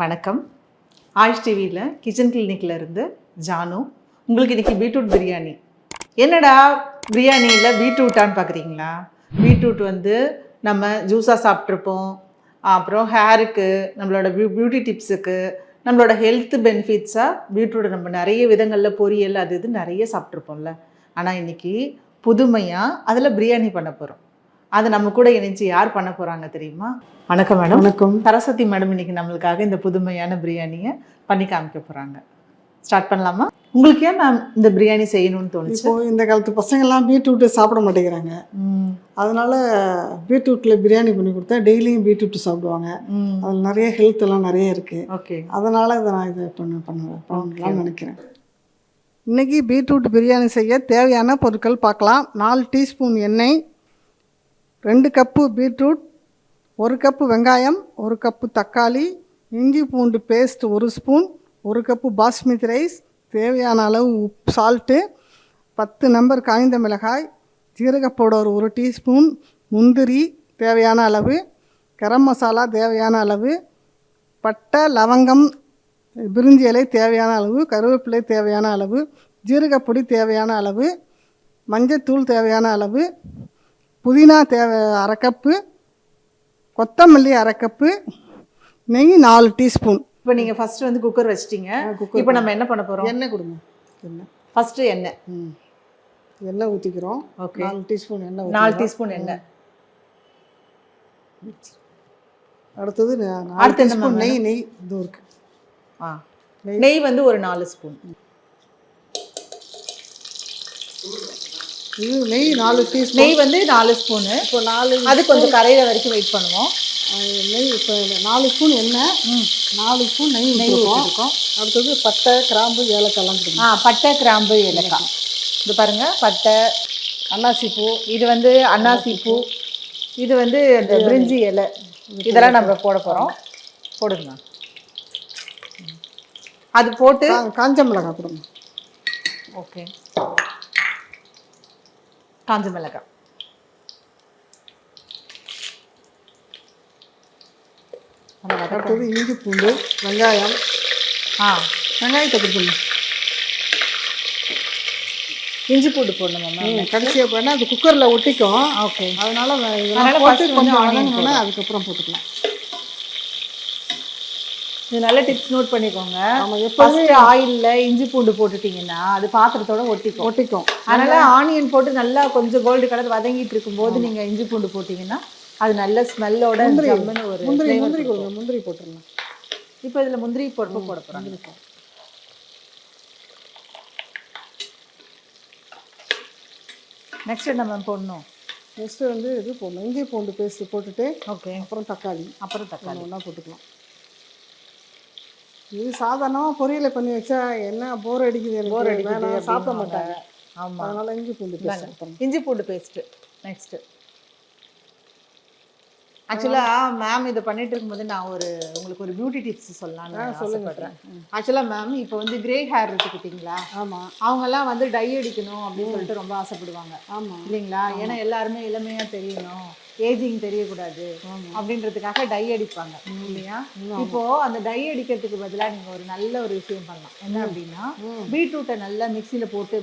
வணக்கம். ஆயுஷ் டிவியில் கிச்சன் கிளினிக்கில் இருந்து ஜானு. உங்களுக்கு இன்னைக்கு பீட்ரூட் பிரியாணி. என்னடா பிரியாணியில் பீட்ரூட்டான்னு பார்க்குறீங்களா பீட்ரூட் வந்து நம்ம ஜூஸாக சாப்பிட்ருப்போம் அப்புறம் ஹேருக்கு நம்மளோட பியூ பியூட்டி டிப்ஸுக்கு நம்மளோட ஹெல்த் பெனிஃபிட்ஸாக பீட்ரூட் நம்ம நிறைய விதங்களில் பொரியல் அது இது நிறைய சாப்பிட்ருப்போம்ல ஆனால் இன்னைக்கு புதுமையாக அதில் பிரியாணி பண்ண போகிறோம் அது நம்ம கூட இணைஞ்சு யார் பண்ண போகிறாங்க தெரியுமா? வணக்கம் மேடம். வணக்கம். சரஸ்வதி மேடம் இன்னைக்கு நம்மளுக்காக இந்த புதுமையான பிரியாணியை பண்ணி காமிக்க போறாங்க. ஸ்டார்ட் பண்ணலாமா? உங்களுக்கு ஏன் மேம் இந்த பிரியாணி செய்யணும்னு தோணுச்சு? இப்போ இந்த காலத்து பசங்கள்லாம் பீட்ரூட்டு சாப்பிட மாட்டேங்கிறாங்க. ம், அதனால பீட்ரூட்டில் பிரியாணி பண்ணி கொடுத்தா டெய்லியும் பீட்ரூட் சாப்பிடுவாங்க. ம், அதில் நிறைய ஹெல்த் எல்லாம் நிறைய இருக்கு. ஓகே. அதனால இதை நான் இதை பண்ண பண்ணலாம்னு நினைக்கிறேன். இன்னைக்கு பீட்ரூட் பிரியாணி செய்ய தேவையான பொருட்கள் பார்க்கலாம். நாலு டீஸ்பூன் எண்ணெய் ரெண்டு கப்பு பீட்ரூட் ஒரு கப்பு வெங்காயம் ஒரு கப்பு தக்காளி இஞ்சி பூண்டு பேஸ்ட் ஒரு ஸ்பூன் ஒரு கப்பு பாஸ்மதி ரைஸ் தேவையான அளவு உப்பு சால்ட்டு பத்து நம்பர் காய்ந்த மிளகாய் ஜீரக பவுடர் ஒரு டீஸ்பூன் முந்திரி தேவையான அளவு கரம் மசாலா தேவையான அளவு பட்டை லவங்கம் பிரிஞ்சி இலை தேவையான அளவு கருவேப்பிலை தேவையான அளவு ஜீரகப்பொடி தேவையான அளவு மஞ்சத்தூள் தேவையான அளவு புதினா தேவை அரை கப்பு கொத்தமல்லி அரை கப்பு நெய் நாலு டீஸ்பூன் இப்போ நீங்க ஃபர்ஸ்ட் வந்து குக்கர் வச்சிட்டீங்க. குக்கர் இப்போ நம்ம என்ன பண்ண போறோம்? எண்ணெய் கொடுங்க. எண்ணெய். ஃபர்ஸ்ட் எண்ணெய். ம். எண்ணெய் ஊற்றிக்கிறோம் ஓகே நாலு டீஸ்பூன் எண்ணெய் நாலு. டீஸ்பூன் எண்ணெய். அடுத்தது அடுத்து நெய் நெய். இது இருக்கு. ஆ. நெய் வந்து ஒரு நாலு ஸ்பூன் இது நெய் நாலு டீஸ்பூன். நெய் வந்து நாலு ஸ்பூனு. இப்போ நாலு அது கொஞ்சம் கரையிற வரைக்கும் வெயிட் பண்ணுவோம். நெய் இப்போ நாலு ஸ்பூன் எண்ணெய். ம். நாலு ஸ்பூன் நெய் நெய் ஊற்றிருக்கோம் அடுத்தது பட்டை கிராம்பு ஏலக்காய்லாம் ஆ பட்டை கிராம்பு ஏலக்காய். இது பாருங்க பட்டை அன்னாசி பூ இது வந்து அன்னாசி பூ இது வந்து இந்த பிரிஞ்சி இலை. இதெல்லாம் நம்ம போட போகிறோம் போடுங்க. அது போட்டு காஞ்ச மிளகாய் கொடுங்க ஓகே. காஞ்ச மிளகாய். அடுத்தது இஞ்சி பூண்டு வெங்காயம். ஆ. வெங்காயத்தை கொடுங்க இஞ்சி பூண்டு போடணுமா மேம். கடைசியாக போனால் அது குக்கரில் ஒட்டிக்கும். ஓகே. அதனால போட்டு கொஞ்சம் அதுக்கப்புறம் போட்டுக்கலாம். இது நல்ல டிப்ஸ் நோட் பண்ணிக்கோங்க. ஆமாம் எப்போதுமே ஆயில்ல இஞ்சி பூண்டு போட்டுட்டீங்கன்னா அது பாத்திரத்தோட ஒட்டிக்கும். ஒட்டிக்கும். அதனால ஆனியன் போட்டு நல்லா கொஞ்சம் கோல்டு கலர் வதங்கிட்டு இருக்கும்போது நீங்க இஞ்சி பூண்டு போட்டீங்கன்னா அது நல்ல ஸ்மெல்லோட முந்திரி ஒரு முந்திரி முந்திரி. கொடுங்க முந்திரி போட்டுருங்க. இப்போ இதுல முந்திரி பொறுப்பு போட போறாங்க நெக்ஸ்ட் என்ன போடணும்? நெக்ஸ்ட்டு வந்து இது போடணும். இஞ்சி பூண்டு பேஸ்ட் போட்டுட்டு ஓகே அப்புறம் தக்காளி. அப்புறம் தக்காளி. ஒன்றா போட்டுக்கலாம். இது சாதாரணமாக பொரியலை பண்ணி வச்சா என்ன போர் அடிக்குது எனக்கு? போர் அடிக்குது சாப்பிட. மாட்டாங்க. ஆமா. அதனால இஞ்சி பூண்டு பேஸ்ட் இஞ்சி பூண்டு பேஸ்ட் நெக்ஸ்ட் ஆக்சுவலா மேம் இதை பண்ணிட்டு இருக்கும்போது நான் ஒரு உங்களுக்கு ஒரு பியூட்டி டிப்ஸ் சொல்லலாம்னு ஆசைப்படுறேன். ஆக்சுவலா மேம் இப்போ வந்து கிரே ஹேர் எடுத்துக்கிட்டீங்களா ஆமாம் அவங்கெல்லாம் வந்து டை அடிக்கணும் அப்படின்னு சொல்லிட்டு ரொம்ப ஆசைப்படுவாங்க. ஆமாம் இல்லைங்களா? ஏன்னா எல்லாருமே இளமையா தெரியணும். ஏஜிங் தெரியக்கூடாது அப்படின்றதுக்காக டை அடிப்பாங்க இல்லையா? இப்போ அந்த டை அடிக்கிறதுக்கு பதிலா நீங்க ஒரு நல்ல ஒரு விஷயம் பண்ணலாம். என்ன அப்படின்னா பீட்ரூட்டை நல்லா மிக்சியில போட்டு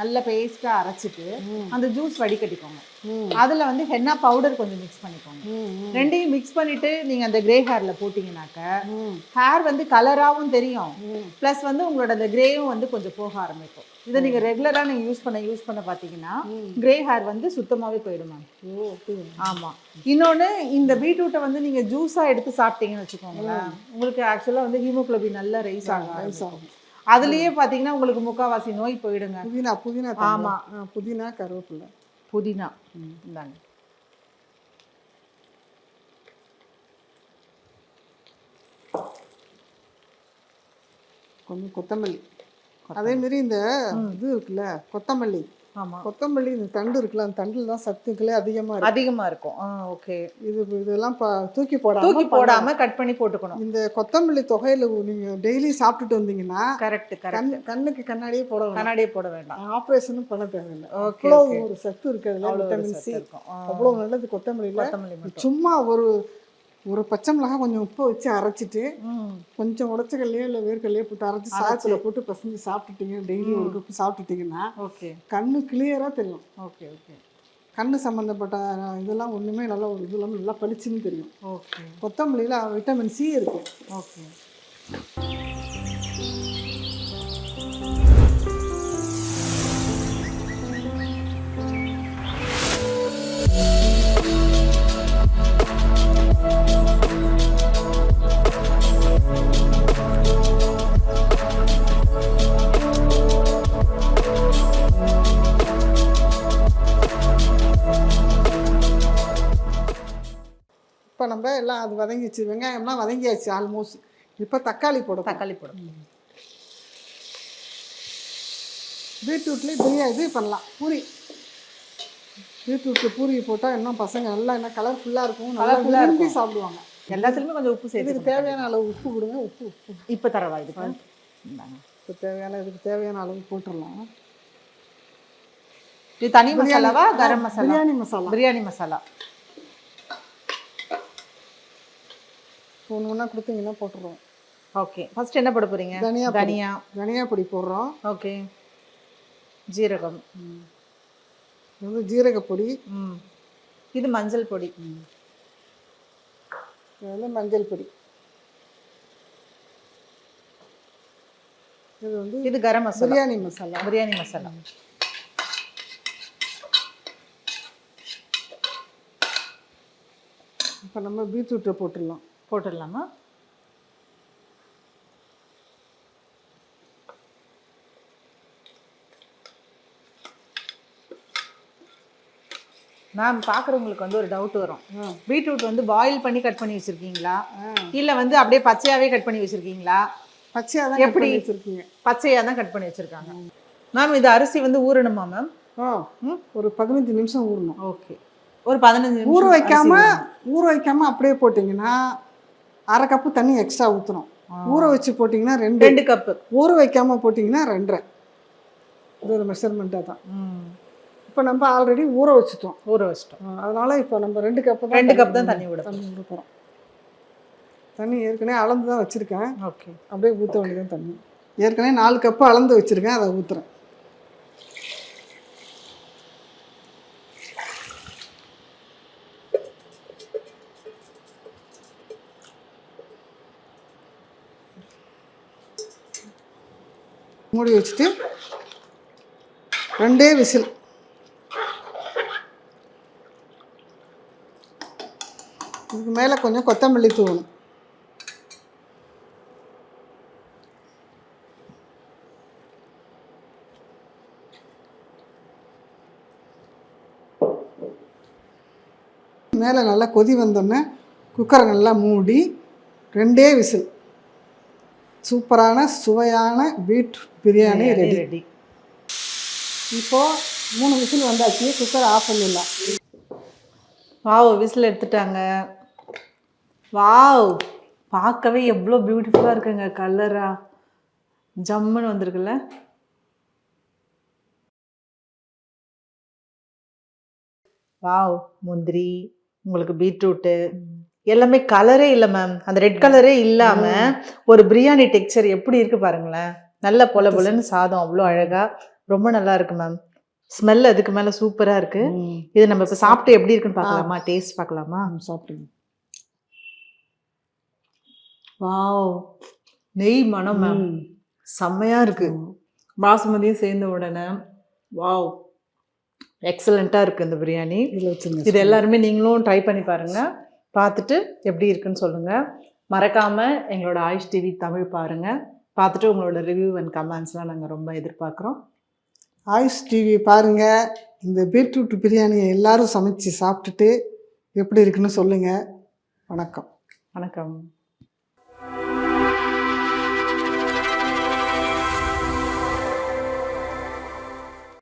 நல்ல பேஸ்டா அரைச்சிட்டு அந்த ஜூஸ் வடிகட்டிக்கோங்க. அதுல வந்து ஹென்னா பவுடர் கொஞ்சம் மிக்ஸ் பண்ணிக்கோங்க. ரெண்டையும் மிக்ஸ் பண்ணிட்டு நீங்க அந்த கிரே ஹேர்ல போட்டீங்கன்னாக்க ம். ஹேர் வந்து கலராகவும் தெரியும். ப்ளஸ் வந்து உங்களோட அந்த கிரேயும் வந்து கொஞ்சம் போக ஆரம்பிக்கும். இதை நீங்க ரெகுலரா நீங்க யூஸ் பண்ண யூஸ் பண்ண பார்த்தீங்கன்னா கிரே ஹேர் வந்து சுத்தமாவே போயிடும் மேம் ஓ அப்படியா? ஆமா. இன்னொன்னு இந்த பீட்ரூட்டை வந்து நீங்க ஜூஸா எடுத்து சாப்பிட்டீங்கன்னு வச்சுக்கோங்களேன் உங்களுக்கு ஆக்சுவலா வந்து ஹீமோகுளோபின் நல்லா ரைஸ் ஆகும் ரைஸ் ஆகும். அதுலயே பாத்தீங்கன்னா உங்களுக்கு முக்காவாசி நோய் போயிடுங்க. புதினா புதினா ஆமா. புதினா கருவேப்பிலை. புதினா. இந்தாங்க. கொஞ்சம் கொத்தமல்லி. அதே மாதிரி இந்த இது இருக்குல்ல கொத்தமல்லி. கொத்தமல்லி இந்த தண்டு இருக்குல்ல அந்த தண்டில் தான் சத்துக்களே அதிகமாக இருக்கு. அதிகமா இருக்கும். ஆ ஓகே. இது இதெல்லாம் தூக்கி போடாம தூக்கி போடாம கட் பண்ணி போட்டுக்கணும். இந்த கொத்தமல்லி தொகையில நீங்க டெய்லி சாப்பிட்டுட்டு வந்தீங்கன்னா கரெக்ட் கரெக்ட். கண் கண்ணுக்கு கண்ணாடியே போட கண்ணாடியே போட வேண்டாம். ஆப்ரேஷனும் பண்ண தேவையில்லை. ஓகே அவ்வளோ ஒரு சத்து இருக்கு அதுல விட்டமின் சி. இருக்கும். அவ்வளோ நல்லது கொத்தமல்லியில். கொத்தமல்லி சும்மா ஒரு ஒரு பச்சை மிளகாய் கொஞ்சம் உப்பு வச்சு அரைச்சிட்டு கொஞ்சம் உடச்சக்கல்லையோ இல்லை வேர்க்கல்லையோ போட்டு அரைச்சி சாதத்தில் போட்டு பசஞ்சு சாப்பிட்டுட்டீங்க டெய்லி ஒரு கப்பு சாப்பிட்டுட்டீங்கன்னா ஓகே. கண்ணு கிளியராக தெரியும். Okay okay. கண்ணு சம்மந்தப்பட்ட இதெல்லாம் ஒன்றுமே நல்லா இது இல்லாமல் நல்லா பளிச்சுன்னு தெரியும். ஓகே. கொத்தமல்லியில் விட்டமின் சி இருக்குது ஓகே. இப்போ நம்ம எல்லாம் அது வதங்கிச்சு வெங்காயம்லாம் வதங்கியாச்சு ஆல்மோஸ்ட் இப்போ தக்காளி போட தக்காளி போடும் பீட்ரூட்லேயே பிரியாணி இது பண்ணலாம். பூரி. பீட்ரூட்டில் பூரி போட்டால் இன்னும் பசங்க நல்லா என்ன கலர்ஃபுல்லாக இருக்கும் நல்லா விரும்பி சாப்பிடுவாங்க. எல்லாத்துலயுமே கொஞ்சம் உப்பு சேர்த்து இதுக்கு தேவையான அளவு உப்பு கொடுங்க உப்பு உப்பு. இப்போ தரவா இந்தாங்க. இப்போ தேவையான இதுக்கு தேவையான அளவு போட்டுடலாம். இது தனி மசாலாவா கரம் மசாலா? பிரியாணி மசாலா. பிரியாணி மசாலா. ஒன்று ஒன்றா கொடுத்தீங்கன்னா போட்டுருவோம். ஓகே ஃபர்ஸ்ட் என்ன போட போறீங்க? தனியா பொடி. தனியா. தனியா பொடி போடுறோம். ஓகே ஜீரகம். இது வந்து ஜீரகப்பொடி ம். இது மஞ்சள் பொடி. இது வந்து மஞ்சள் பொடி. இது வந்து இது கரம் மசாலா. பிரியாணி மசாலா. பிரியாணி மசாலா. இப்போ நம்ம பீட்ரூட்டை போட்டுடலாம். போட்டுடலாமா? மேம் பார்க்குறவங்களுக்கு வந்து ஒரு டவுட் வரும். பீட்ரூட் வந்து பாயில் பண்ணி கட் பண்ணி வச்சிருக்கீங்களா? இல்லை வந்து அப்படியே பச்சையாவே கட் பண்ணி வச்சிருக்கீங்களா? பச்சையாக தான் எப்படி? வச்சுருக்கீங்க. பச்சையாக தான் கட் பண்ணி வச்சிருக்காங்க. மேம் இது அரிசி வந்து ஊறணுமா மேம் ஒரு பதினஞ்சு நிமிஷம் ஊறணும். ஓகே ஒரு பதினஞ்சு ஊற வைக்காம. ஊற வைக்காம அப்படியே போட்டிங்கன்னா அரை கப்பு தண்ணி எக்ஸ்ட்ரா ஊற்றணும் ஊற வச்சு போட்டிங்கன்னா ரெண்டு. ரெண்டு கப்பு ஊற வைக்காம போட்டிங்கன்னா ரெண்டரை. இது ஒரு மெஷர்மெண்ட்டாக தான். இப்போ நம்ம ஆல்ரெடி ஊற வச்சுட்டோம். ஊற வச்சிட்டோம். அதனால இப்போ நம்ம ரெண்டு கப்பு ரெண்டு கப் தான் தண்ணி விட தண்ணி போகிறோம் தண்ணி ஏற்கனவே அளந்து தான் வச்சுருக்கேன். ஓகே. அப்படியே ஊற்ற வேண்டியதான் தண்ணி. ஏற்கனவே நாலு கப்பு அளந்து வச்சுருக்கேன். அதை ஊற்றுறேன் மூடி வச்சுட்டு ரெண்டே விசில். இதுக்கு மேலே கொஞ்சம் கொத்தமல்லி தூவணும் மேலே நல்லா கொதி வந்தோடனே குக்கரை நல்லா மூடி ரெண்டே விசில். சூப்பரான சுவையான பீட் பிரியாணி ரெடி ரெடி இப்போது மூணு விசில் வந்தாச்சு குக்கரை ஆஃப் பண்ணிடலாம். வாவ் விசில் எடுத்துட்டாங்க. வாவ் பார்க்கவே எவ்வளோ பியூட்டிஃபுல்லாக இருக்குங்க கலரா ஜம்முன்னு வந்திருக்குல்ல? வாவ் முந்திரி உங்களுக்கு பீட்ரூட்டு. எல்லாமே கலரே இல்லை மேம் அந்த ரெட் கலரே இல்லாம ஒரு பிரியாணி டெக்ஸ்சர் எப்படி இருக்கு பாருங்களேன். நல்ல பொல பொலன்னு சாதம் அவ்வளோ அழகா. ரொம்ப நல்லா இருக்கு மேம் ஸ்மெல் அதுக்கு மேல சூப்பரா இருக்கு. இது நம்ம இப்ப சாப்பிட்டு எப்படி இருக்குன்னு பார்க்கலாமா? டேஸ்ட் பார்க்கலாமா? சாப்பிடுங்க. வாவ். நெய் மனம் மேம் செம்மையா இருக்கு. பாசுமதியும் சேர்ந்த உடனே வாவ். எக்ஸலண்ட்டாக இருக்கு இந்த பிரியாணி. இது எல்லாருமே நீங்களும் ட்ரை பண்ணி பாருங்க. பார்த்துட்டு எப்படி இருக்குன்னு சொல்லுங்க. மறக்காம எங்களோட ஆயுஷ் டிவி தமிழ் பாருங்க. பார்த்துட்டு உங்களோட ரிவ்யூ அண்ட் கமெண்ட்ஸ்லாம் நாங்கள் ரொம்ப எதிர்பார்க்குறோம். ஆயுஷ் டிவி பாருங்கள் இந்த பீட்ரூட் பிரியாணியை எல்லாரும் சமைச்சு சாப்பிட்டுட்டு எப்படி இருக்குன்னு சொல்லுங்கள் வணக்கம். வணக்கம்.